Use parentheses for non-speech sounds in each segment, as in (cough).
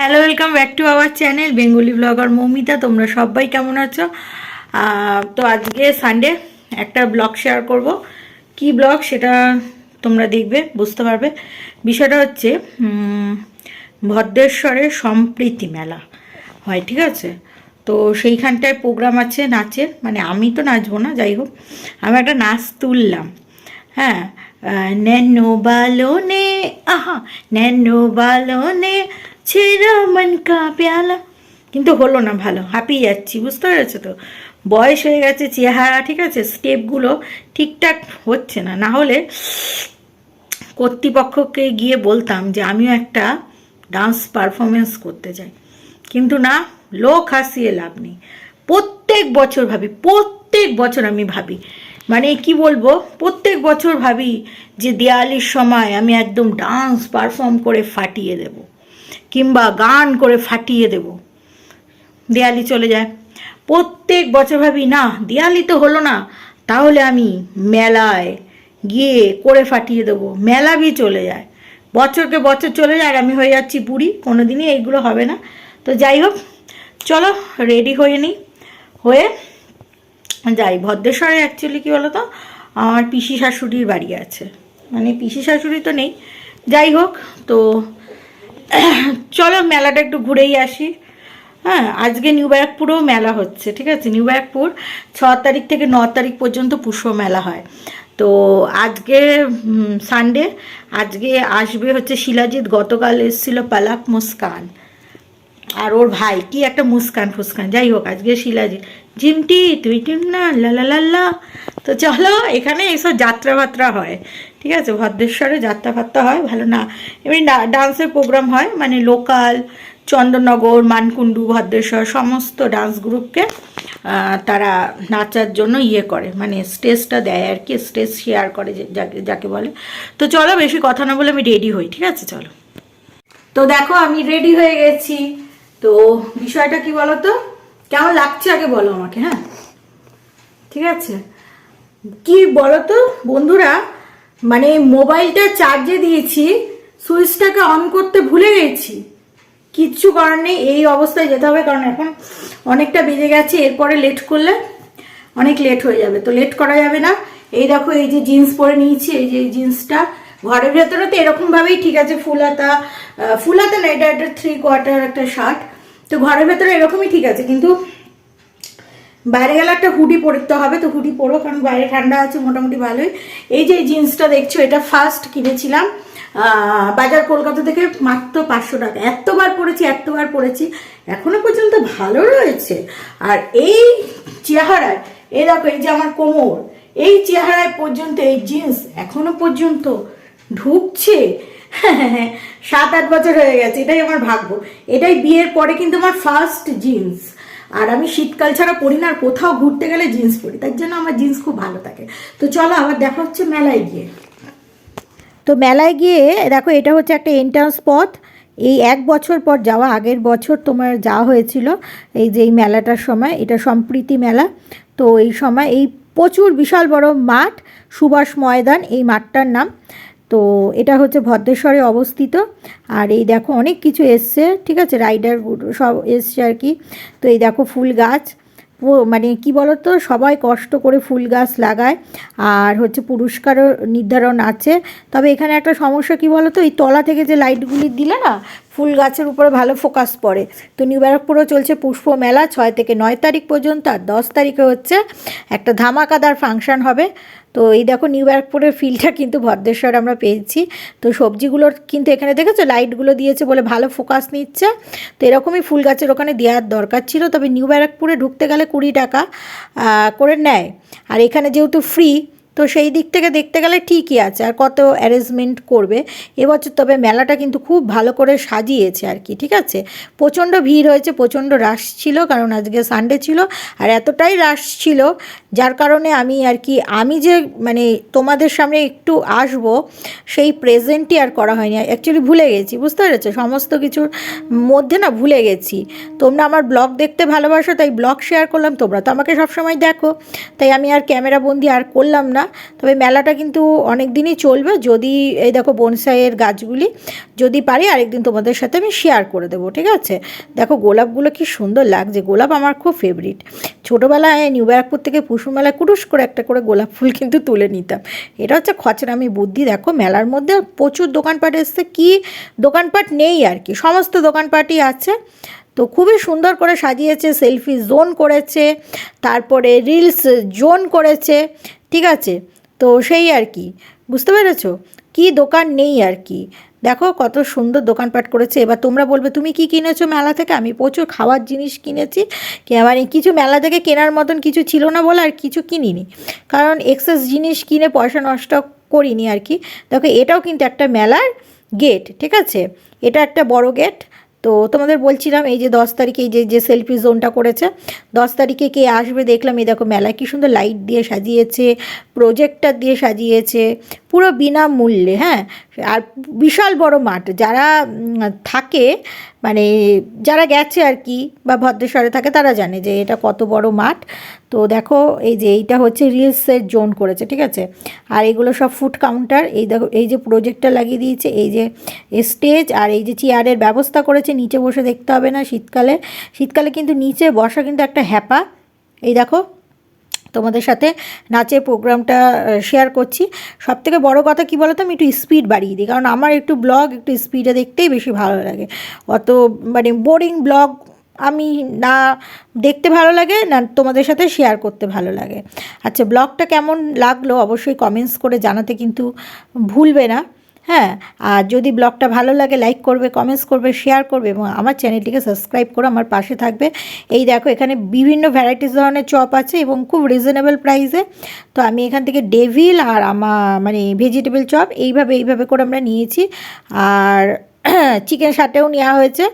Hello welcome back to our channel Bengali blogger Moumita তোমরা সবাই কেমন আছো? তো আজকে সানডে একটা ব্লগ শেয়ার করব। কি ব্লগ সেটা তোমরা দেখবে, বুঝতে পারবে। বিষয়টা হচ্ছে ভদ্রেশ্বরের সম্প্রীতি মেলা হয়, ঠিক আছে? তো সেইখানটায় প্রোগ্রাম আছে নাচের মানে আমি তো নাচবো না, যাই হোক। আমি একটা নাচ তুললাম হ্যাঁ? নেনো বালনে, আহা, নেনো বালনে ছেড়া মন কা প্যালা। কিন্তু হলো না, ভালো, হাঁপিয়ে যাচ্ছি, বুঝতে পেরেছ তো? বয়স হয়ে গেছে, চেহারা, ঠিক আছে, স্টেপগুলো ঠিকঠাক হচ্ছে না। না হলে কর্তৃপক্ষকে গিয়ে বলতাম যে আমিও একটা ডান্স পারফরমেন্স করতে চাই। কিন্তু না, লোক হাসিয়ে লাভ নেই। প্রত্যেক বছর ভাবি, প্রত্যেক বছর আমি ভাবি। মানে কি বলব, প্রত্যেক বছর ভাবি যে দেয়ালির সময় আমি একদম ডান্স পারফর্ম করে ফাটিয়ে দেব। কিংবা গান করে ফাটিয়ে দেব। দেয়ালি চলে যায়। প্রত্যেক বছর ভাবি, না, দেয়ালি তো হলো না, তাহলে আমি মেলায় গিয়ে করে ফাটিয়ে দেবো। মেলা বি চলে যায়। বছরকে বছর চলে যায় আর আমি হয়ে যাচ্ছি পুরী কোনো দিনই এইগুলো হবে না। তো যাই হোক, চলো রেডি হয়ে নিই। হয়ে যাই। ভদ্রেশ্বরে অ্যাকচুয়ালি কী বলো তো আমার পিসি শাশুড়ির বাড়ি আছে। মানে পিসি শাশুড়ি তো নেই। যাই হোক, তো চলো মেলাটা একটু ঘুরেই আসি। হ্যাঁ আজকে নিউ ব্যারাকপুরেও মেলা হচ্ছে, ঠিক আছে? নিউ ব্যারাকপুর ছ তারিখ থেকে ন তারিখ পর্যন্ত পুষ্প মেলা হয়। তো আজকে সানডে আজকে আসবে হচ্ছে শিলাজিৎ, গতকাল এসেছিল পালাক মুস্কান। আর ওর ভাই, কি একটা মুস্কান ফুস্কান, যাই হোক, আজকে শিলাজিৎ জিমটি তুই টিম না, লা তো চলো, এখানে এইসব যাত্রা ফাত্রা হয়। ঠিক আছে, ভদ্রেশ্বরে যাত্রা ফাত্রা হয়, ভালো না। এমনি ডান্সের প্রোগ্রাম হয় মানে লোকাল চন্দননগর মানকুণ্ডু, ভদ্রেশ্বর, সমস্ত ডান্স গ্রুপকে তারা নাচার জন্য ইয়ে করে। মানে স্টেজটা দেয় আর কি, স্টেজ শেয়ার করে যাকে যাকে বলে। তো চলো বেশি কথা না বলে আমি রেডি হই, ঠিক আছে, চলো। তো দেখো, আমি রেডি হয়ে গেছি। তো বিষয়টা কি বলো তো কেমন লাগছে আগে বলো আমাকে হ্যাঁ? ঠিক আছে। কি বলো তো বন্ধুরা মানে মোবাইলটা চার্জে দিয়েছি, সুইচটাকে অন করতে ভুলে গেছি। কিচ্ছু করার নেই, এই অবস্থায় যেতে হবে, কারণ এখন অনেকটা বেজে গেছে, এরপরে লেট করলে অনেক লেট হয়ে যাবে। তো লেট করা যাবে না। এই দেখো, এই যে জিন্স পরে নিয়েছি, এই যে জিন্সটা ঘরের ভেতরে তো এরকমভাবেই ঠিক আছে ফুল হাতা ফুল হাতা না, এটা একটা থ্রি কোয়ার্টার একটা শার্ট তো ঘরের ভেতরে এরকমই ঠিক আছে, কিন্তু বাইরে গেলে একটা হুডি পরতে হবে, তো হুডি পরো কারণ বাইরে ঠান্ডা আছে, মোটামুটি ভালোই। এই যে জিন্সটা দেখছ, এটা ফার্স্ট কিনেছিলাম বাজার কলকাতা থেকে মাত্র পাঁচশো টাকা। এতবার পরেছি এতবার পরেছি, এখনও পর্যন্ত ভালো রয়েছে। আর এই চেহারায়, এই দেখো, এই যে আমার কোমর, এই চেহারায় পর্যন্ত এই জিন্স এখনও পর্যন্ত ঢুকছে। সাত আট বছর হয়ে গেছে, এটাই আমার ভাগ্য। এটাই বিয়ের পরে কিন্তু আমার ফার্স্ট জিন্স। আর আমি শীতকাল ছাড়া পরি না, আর কোথাও ঘুরতে গেলে জিন্স পরি, তার জন্য আমার জিন্স খুব ভালো থাকে। তো চলো আবার দেখা হচ্ছে মেলায় গিয়ে। তো মেলায় গিয়ে, দেখো এটা হচ্ছে একটা এন্ট্রান্স পথ। এই এক বছর পর যাওয়া, আগের বছর তোমার যাওয়া হয়েছিল এই যে এই মেলাটার সময়, এটা সম্প্রীতি মেলা। তো এই সময় এই প্রচুর বিশাল বড় মাঠ, সুভাষ ময়দান, এই মাঠটার নাম। তো এটা হচ্ছে ভদ্রেশ্বরে অবস্থিত। আর এই দেখো অনেক কিছু এসছে, ঠিক আছে? রাইডার সব এসছে আর কি। তো এই দেখো ফুল গাছ। মানে কি বলতো? সবাই কষ্ট করে ফুল গাছ লাগায়। আর হচ্ছে পুরস্কারও নির্ধারণ আছে। তবে এখানে একটা সমস্যা কি বলতো? এই তলা থেকে যে লাইটগুলি দিলে না ফুল গাছের উপরে ভালো ফোকাস পড়ে। তো নিউ ব্যারাকপুরেও চলছে পুষ্প মেলা, ছয় থেকে নয় তারিখ পর্যন্ত আর দশ তারিখে হচ্ছে একটা ধামাকাদার ফাংশন হবে। তো এই দেখো নিউ ব্যারাকপুরের ফিলটা কিন্তু ভদ্রেশ্বর আমরা পেয়েছি। তো সবজিগুলোর কিন্তু এখানে দেখেছ লাইটগুলো দিয়েছে বলে ভালো ফোকাস নিচ্ছে। তো এরকমই ফুল গাছের ওখানে দেওয়ার দরকার ছিল, তবে নিউ ব্যারাকপুরে ঢুকতে গেলে কুড়ি টাকা করে নেয়। আর এখানে যেহেতু ফ্রি তো সেই দিক থেকে দেখতে গেলে ঠিকই আছে, আর কত অ্যারেঞ্জমেন্ট করবে। এবছর তবে মেলাটা কিন্তু খুব ভালো করে সাজিয়েছে আর কি, ঠিক আছে? প্রচণ্ড ভিড় হয়েছে, প্রচণ্ড রাশ ছিল, কারণ আজকে সানডে ছিল, আর এতটাই রাশ ছিল, যার কারণে আমি আর কি, আমি যে মানে তোমাদের সামনে একটু আসব, সেই প্রেজেন্টই আর করা হয়নি। অ্যাকচুয়ালি ভুলে গেছি, বুঝতে পেরেছ? সমস্ত কিছুর মধ্যে না ভুলে গেছি। তোমরা আমার ব্লগ দেখতে ভালোবাসো, তাই ব্লগ শেয়ার করলাম, তোমরা তো আমাকে সবসময় দেখো। তাই আমি আর ক্যামেরা বন্দি আর করলাম না। তবে মেলাটা কিন্তু অনেক দিনই চলবে। যদি এই দেখো বনসাইয়ের গাছগুলি যদি পারি, আরেকদিন তোমাদের সাথে আমি শেয়ার করে দেবো, ঠিক আছে? দেখো গোলাপগুলো কি সুন্দর লাগছে। গোলাপ আমার খুব ফেভারিট ছোটোবেলায় নিউ ব্যারাকপুর থেকে পুষু মেলায় কুটুস করে একটা করে গোলাপ ফুল কিন্তু তুলে নিতাম। এটা হচ্ছে খচরা আমি বুদ্ধি। দেখো মেলার মধ্যে প্রচুর দোকানপাট এসছে। কি দোকানপাট নেই আর কি, সমস্ত দোকানপাটই আছে। তো খুবই সুন্দর করে সাজিয়েছে সেলফি জোন করেছে, তারপরে রিলস জোন করেছে। ঠিক আছে? তো সেই আর কি। বুঝতে পেরেছ? কি দোকান নেই আর কি। দেখো কত সুন্দর দোকানপাট করেছে। এবার তোমরা বলবে, তুমি কি কিনেছো মেলা থেকে? আমি প্রচুর খাওয়ার জিনিস কিনেছি। মানে কিছু মেলা থেকে কেনার মতন কিছু ছিল না বলে আর কিছু কিনিনি। কারণ এক্সেস জিনিস কিনে পয়সা নষ্ট করিনি আর কি। দেখো এটাও কিন্তু একটা মেলার গেট ঠিক আছে? এটা একটা বড় গেট তো তোমাদের বলছিলাম এই যে দশ তারিখে এই যে যে সেলফি জোনটা করেছে, দশ তারিখে কে আসবে দেখলাম, এই দেখো মেলায় কী সুন্দর লাইট দিয়ে সাজিয়েছে প্রজেক্টার দিয়ে সাজিয়েছে, পুরো বিনামূল্যে হ্যাঁ? আর বিশাল বড় মাঠ, যারা থাকে মানে যারা গেছে আর কি বা ভদ্রেশ্বরে থাকে, তারা জানে যে এটা কত বড় মাঠ। তো দেখো, এই যে এইটা হচ্ছে রিলসের জোন করেছে, ঠিক আছে? আর এগুলো সব ফুড কাউন্টার এই দেখো, এই যে প্রজেক্টটা লাগিয়ে দিয়েছে, এই যে স্টেজ আর এই যে চেয়ারের ব্যবস্থা করেছে, নিচে বসে দেখতে হবে না শীতকালে। শীতকালে কিন্তু নিচে বসা কিন্তু একটা হ্যাপা। এই দেখো তোমাদের সাথে নাচের প্রোগ্রামটা শেয়ার করছি। সব থেকে বড়ো কথা কী বলতো, আমি একটু স্পিড বাড়িয়ে দিই। কারণ আমার একটু ব্লগ একটু স্পিডে দেখতেই বেশি ভালো লাগে। অত মানে বোরিং ব্লগ আমি না দেখতে ভালো লাগে, না তোমাদের সাথে শেয়ার করতে ভালো লাগে। আচ্ছা ব্লগটা কেমন লাগল? অবশ্যই কমেন্টস করে জানাতে কিন্তু ভুলবে না। হ্যাঁ আর যদি ব্লগটা ভালো লাগে লাইক করবে কমেন্টস করবে শেয়ার করবে, এবং আমার চ্যানেলটিকে সাবস্ক্রাইব করে আমার পাশে থাকবে। এই দেখো, এখানে বিভিন্ন ভ্যারাইটিস ধরনের চপ আছে এবং খুব রিজনেবল প্রাইসে তো আমি এখান থেকে ডেভিল আর আমার মানে ভেজিটেবল চপ, এইভাবে এইভাবে করে আমরা নিয়েছি। আর (clears throat) চিকেন সাটেও নেওয়া হয়েছে।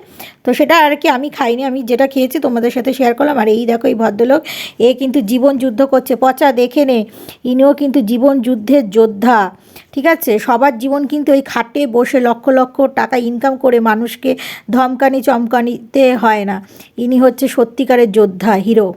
তো সেটা আর কি আমি খাইনি, আমি যেটা খেয়েছি তোমাদের সাথে শেয়ার করলাম। আর এই দেখো, এই ভদ্রলোক, এ কিন্তু জীবন যুদ্ধ করছে। পচা দেখে নে, ইনিও কিন্তু জীবন যুদ্ধের যোদ্ধা, ঠিক আছে? সবার জীবন কিন্তু ওই খাটে বসে লক্ষ লক্ষ টাকা ইনকাম করে মানুষকে ধমকানি চমকানিতে হয় না। ইনি হচ্ছে সত্যিকারের যোদ্ধা হিরো